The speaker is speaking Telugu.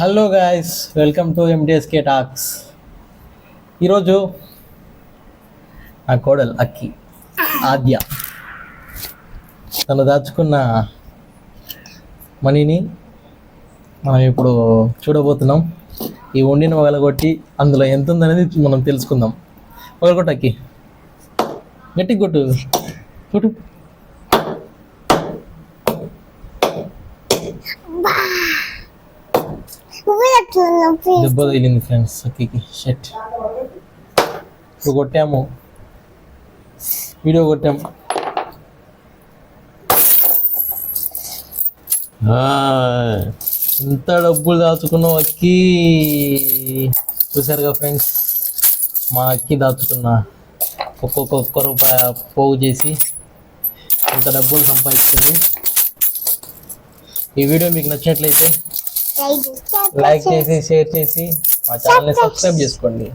Hello guys welcome to MDSK talks ఈరోజు నా కోడలు అక్కి ఆద్య. తను దాచుకున్న మనీని మనం ఇప్పుడు చూడబోతున్నాం. ఈ వండిన వగలగొట్టి అందులో ఎంత ఉందనేది మనం తెలుసుకుందాం. వగలగొట్టు అక్కి. గట్టి కొట్టు. కొట్టు. నువ్వే దెబ్బ తగిలింది ఫ్రెండ్స్ సఖీకి షర్ట్ ఇప్పుడు కొట్టాము. వీడియో కొట్టాము. ఎంత డబ్బులు దాచుకున్నావు అక్కి? చూసారుగా ఫ్రెండ్స్ మా అక్కి దాచుకున్న ఒక్కొక్క ఒక్క రూపాయ పోగు చేసి ఇంత డబ్బులు సంపాదించింది. ఈ వీడియో మీకు నచ్చినట్లయితే లైక్ చేసి షేర్ చేసి మా ఛానల్ని సబ్స్క్రైబ్ చేసుకోండి.